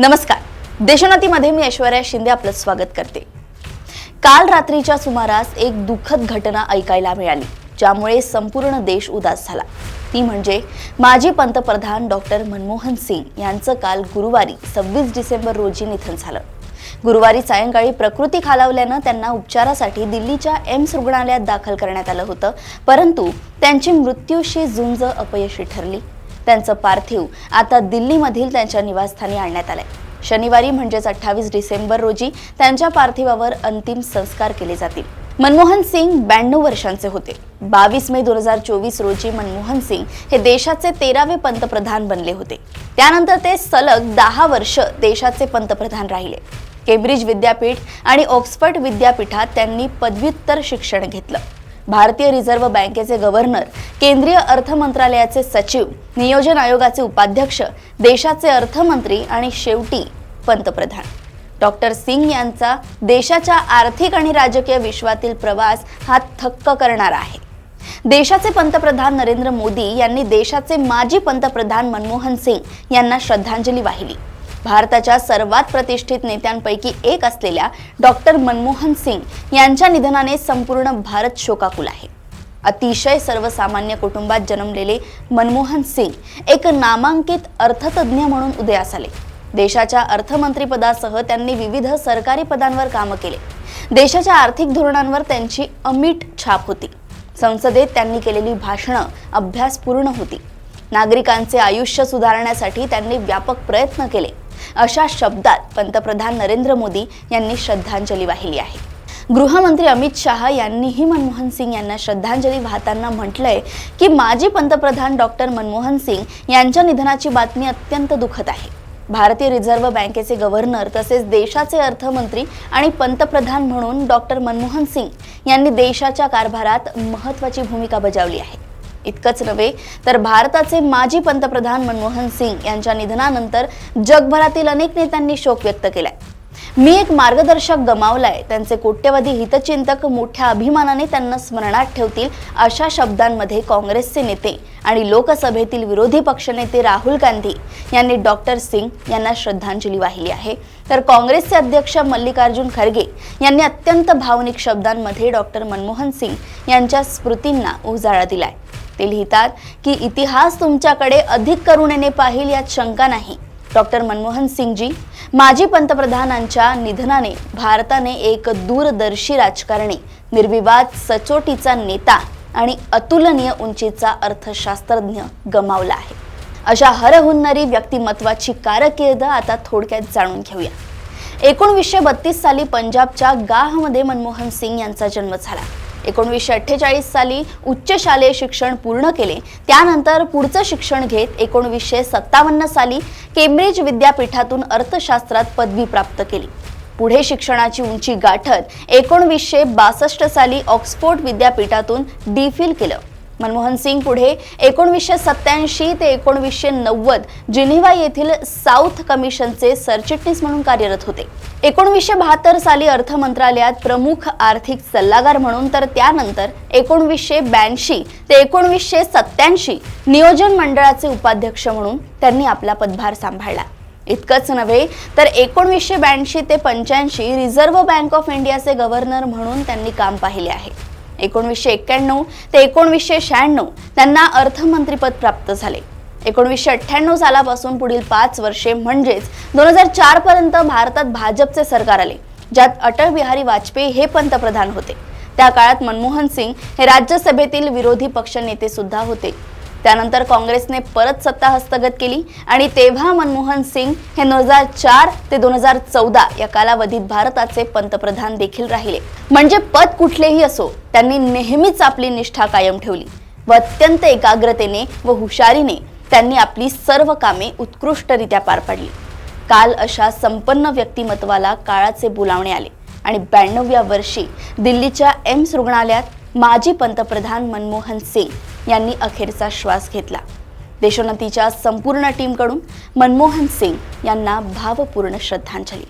नमस्कार. देशोन्नतीमध्ये मी ऐश्वर्या शिंदे आपलं स्वागत करते. काल रात्रीच्या सुमारास एक दुःखद घटना ऐकायला मिळाली ज्यामुळे संपूर्ण देश उदास झाला. ती म्हणजे माजी पंतप्रधान डॉक्टर मनमोहन सिंग यांचं काल गुरुवारी सव्वीस डिसेंबर रोजी निधन झालं. गुरुवारी सायंकाळी प्रकृती खालावल्यानं त्यांना उपचारासाठी दिल्लीच्या एम्स रुग्णालयात दाखल करण्यात आलं होतं परंतु त्यांची मृत्यूशी झुंज अपयशी ठरली. त्यांचं पार्थिव आता दिल्लीमधील त्यांच्या निवासस्थानी आणण्यात आलंय. शनिवारी म्हणजेच अठ्ठावीस डिसेंबर रोजी त्यांच्या पार्थिवावर अंतिम संस्कार केले जातील. मनमोहन सिंग ब्याण्णव वर्षांचे होते. बावीस मे दोन हजार चोवीस रोजी मनमोहन सिंग हे देशाचे तेरावे पंतप्रधान बनले होते. त्यानंतर ते सलग दहा वर्ष देशाचे पंतप्रधान राहिले. केम्ब्रिज विद्यापीठ आणि ऑक्सफर्ड विद्यापीठात त्यांनी पदव्युत्तर शिक्षण घेतलं. भारतीय रिझर्व्ह बँकेचे गव्हर्नर केंद्रीय अर्थ मंत्रालयाचे सचिव नियोजन आयोगाचे उपाध्यक्ष देशाचे अर्थमंत्री आणि शेवटी पंतप्रधान. डॉक्टर सिंग यांचा देशाच्या आर्थिक आणि राजकीय विश्वातील प्रवास हा थक्क करणारा आहे. देशाचे पंतप्रधान नरेंद्र मोदी यांनी देशाचे माजी पंतप्रधान मनमोहन सिंग यांना श्रद्धांजली वाहिली. भारताच्या सर्वात प्रतिष्ठित नेत्यांपैकी एक असलेल्या डॉक्टर मनमोहन सिंग यांच्या निधनाने संपूर्ण भारत शोकाकुल आहे. अतिशय सर्वसामान्य कुटुंबात जन्मलेले मनमोहन सिंग एक नामांकित अर्थतज्ज्ञ म्हणून उदयास आले. देशाच्या अर्थमंत्रीपदासह त्यांनी विविध सरकारी पदांवर कामं केले. देशाच्या आर्थिक धोरणांवर त्यांची अमीट छाप होती. संसदेत त्यांनी केलेली भाषणं अभ्यासपूर्ण होती. नागरिकांचे आयुष्य सुधारण्यासाठी त्यांनी व्यापक प्रयत्न केले. अशा शब्दात पंतप्रधान नरेंद्र मोदी यांनी श्रद्धांजली वाहिली आहे. गृहमंत्री अमित शहा यांनीही मनमोहन सिंग यांना श्रद्धांजली वाहताना म्हटलंय की माजी पंतप्रधान डॉक्टर मनमोहन सिंग यांच्या निधनाची बातमी अत्यंत दुःखद आहे. भारतीय रिझर्व्ह बँकेचे गव्हर्नर तसेच देशाचे अर्थमंत्री आणि पंतप्रधान म्हणून डॉक्टर मनमोहन सिंग यांनी देशाच्या कारभारात महत्त्वाची भूमिका बजावली आहे. इतकंच नव्हे तर भारताचे माजी पंतप्रधान मनमोहन सिंग यांच्या निधनानंतर जगभरातील अनेक नेत्यांनी शोक व्यक्त केलाय. मी एक मार्गदर्शक गमावलाय त्यांचे कोट्यवधी हितचिंतक मोठ्या अभिमानाने त्यांना स्मरणात ठेवतील अशा शब्दांमध्ये काँग्रेसचे नेते आणि लोकसभेतील विरोधी पक्षनेते राहुल गांधी यांनी डॉक्टर सिंग यांना श्रद्धांजली वाहिली आहे. तर काँग्रेसचे अध्यक्ष मल्लिकार्जुन खरगे यांनी अत्यंत भावनिक शब्दांमध्ये डॉक्टर मनमोहन सिंग यांच्या स्मृतींना उजाळा दिलाय. ते लिहितात की इतिहास तुमच्याकडे अधिक करुणेने पाहिल यात शंका नाही. डॉक्टर मनमोहन सिंगजी माजी पंतप्रधानांच्या निधनाने भारताने एक दूरदर्शी राजकारणी निर्विवाद सचोटीचा नेता आणि अतुलनीय उंचीचा अर्थशास्त्रज्ञ गमावला आहे. अशा हरहुन्नरी व्यक्तिमत्वाची कारकीर्द आता थोडक्यात जाणून घेऊया. एकोणवीसशे बत्तीस साली पंजाबच्या गाहमध्ये मनमोहन सिंग यांचा जन्म झाला. एकोणवीसशे अठ्ठेचाळीस साली उच्च शालेय शिक्षण पूर्ण केले. त्यानंतर पुढचं शिक्षण घेत एकोणवीसशे सत्तावन्न साली केम्ब्रिज विद्यापीठातून अर्थशास्त्रात पदवी प्राप्त केली. पुढे शिक्षणाची उंची गाठत एकोणवीसशे बासष्ट साली ऑक्सफोर्ड विद्यापीठातून डीफिल केलं. मनमोहन सिंग पुढे एकोणवीसशे सत्याऐंशी ते एकोणवीसशे नव्वद जिनिव्हा येथील साऊथ कमिशनचे सरचिटणीस म्हणून कार्यरत होते. एकोणवीसशे बहात्तर साली अर्थ मंत्रालयात प्रमुख आर्थिक सल्लागार म्हणून तर त्यानंतर एकोणवीसशे ब्याऐंशी ते एकोणवीसशे सत्याऐंशी नियोजन मंडळाचे उपाध्यक्ष म्हणून त्यांनी आपला पदभार सांभाळला. इतकंच नव्हे तर एकोणवीसशे ब्याऐंशी ते पंच्याऐंशी रिझर्व्ह बँक ऑफ इंडियाचे गव्हर्नर म्हणून त्यांनी काम पाहिले आहे. एकोणवीसशे एक्क्याण्णव ते एकोणवीसशे शहाण्णव त्यांना अर्थमंत्रीपद प्राप्त झाले. एकोणवीसशे अठ्ठ्याण्णव सालापासून पुढील पाच वर्षे म्हणजेच दोन हजार चार पर्यंत भारतात भाजपचे सरकार आले ज्यात अटल बिहारी वाजपेयी हे पंतप्रधान होते. त्या काळात मनमोहन सिंग हे राज्यसभेतील विरोधी पक्षनेते सुद्धा होते. त्यानंतर काँग्रेसने परत सत्ता हस्तगत केली आणि तेव्हा मनमोहन सिंग हे दोन हजार चार ते दोन हजार चौदा या कालावधीत भारताचे पंतप्रधान देखील राहिले. म्हणजे पद कुठलेही असो त्यांनी नेहमीच आपली निष्ठा कायम ठेवली व अत्यंत एकाग्रतेने व हुशारीने त्यांनी आपली सर्व कामे उत्कृष्टरित्या पार पाडली. काल अशा संपन्न व्यक्तिमत्वाला काळाचे बोलावणे आले आणि ब्याण्णव्या वर्षी दिल्लीच्या एम्स रुग्णालयात माजी पंतप्रधान मनमोहन सिंग यांनी अखेरचा श्वास घेतला. देशोन्नतीच्या संपूर्ण टीमकडून मनमोहन सिंग यांना भावपूर्ण श्रद्धांजली.